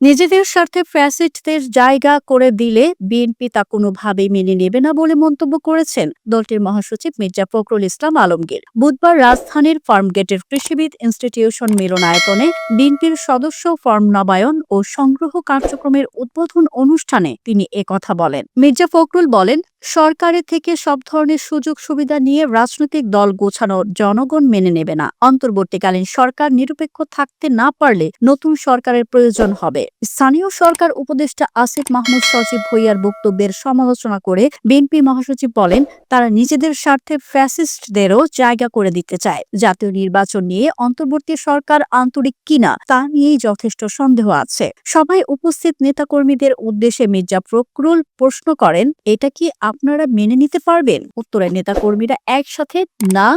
নিজেদের স্বার্থে ফ্যাসিস্টদের জায়গা করে দিলে বিএনপি তা কোনোভাবেই মেনে নেবে না বলে মন্তব্য করেছেন দলটির মহাসচিব মির্জা ফখরুল ইসলাম আলমগীর। বুধবার রাজধানীর ফার্মগেটের কৃষিবিদ ইনস্টিটিউশন মিলনায়তনে বিএনপির সদস্য ফর্ম নবায়ন ও সংগ্রহ কার্যক্রমের উদ্বোধন অনুষ্ঠানে তিনি একথা বলেন। মির্জা ফখরুল বলেন সরকারের থেকে সব ধরনের সুযোগ সুবিধা নিয়ে রাজনৈতিক দল গোছানো জনগণ মেনে নেবে না। অন্তর্বর্তীকালীন সরকার নিরপেক্ষ থাকতে না পারলে নতুন সরকারের প্রয়োজন হবে। স্থানীয় সরকার উপদেষ্টা আসিফ মাহমুদ সচিব ভুইয়ার বক্তব্যের সমালোচনা করে বিএনপি মহাসচিব বলেন, তারা নিজেদের স্বার্থে ফ্যাসিস্টদেরও জায়গা করে দিতে চায়। জাতীয় নির্বাচন নিয়ে অন্তর্বর্তী সরকার আন্তরিক কিনা তা নিয়েই যথেষ্ট সন্দেহ আছে। সভায় উপস্থিত নেতাকর্মীদের উদ্দেশ্যে মির্জা ফখরুল প্রশ্ন করেন, এটা কি আপনারা মেনে নিতে পারবেন। উত্তরে নেতাকর্মীরা একসাথে না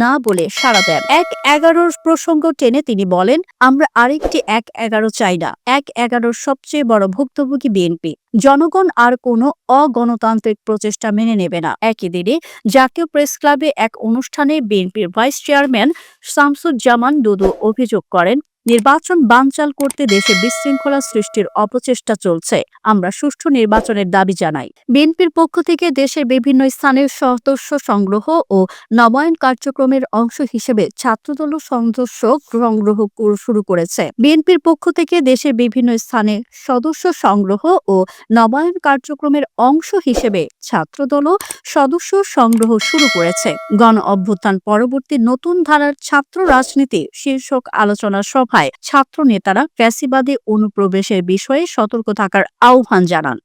না বলে সাড়া দেন। এক এগারোর প্রসঙ্গ টেনে তিনি বলেন, আমরা আরেকটি এক এগারো চাই না। এক এগারোর সবচেয়ে বড় ভুক্তভোগী বিএনপি। জনগণ আর কোনো অগণতান্ত্রিক প্রচেষ্টা মেনে নেবে না। একই দিনে জাতীয় প্রেস ক্লাবে এক অনুষ্ঠানে বিএনপির ভাইস চেয়ারম্যান শামসুজ্জামান দুদু অভিযোগ করেন নির্বাচন বানচাল করতে দেশে বিশৃঙ্খলা সৃষ্টির অপচেষ্টা চলছে, আমরা সুষ্ঠু নির্বাচনের দাবি জানাই। বিএনপির পক্ষ থেকে দেশের বিভিন্ন স্থানের সদস্য সংগ্রহ ও নবায়ন কার্যক্রমের অংশ হিসেবে ছাত্রদল সদস্য সংগ্রহ শুরু করেছে। বিএনপির পক্ষ থেকে দেশের বিভিন্ন স্থানে সদস্য সংগ্রহ ও নবায়ন কার্যক্রমের অংশ হিসেবে ছাত্রদল সদস্য সংগ্রহ শুরু করেছে। গণ অভ্যুত্থান পরবর্তী নতুন ধারার ছাত্র রাজনীতি শীর্ষক আলোচনা সভায় ছাত্র নেতারা ফ্যাসিবাদী অনুপ্রবেশের বিষয়ে সতর্ক থাকার আহ্বান জানান।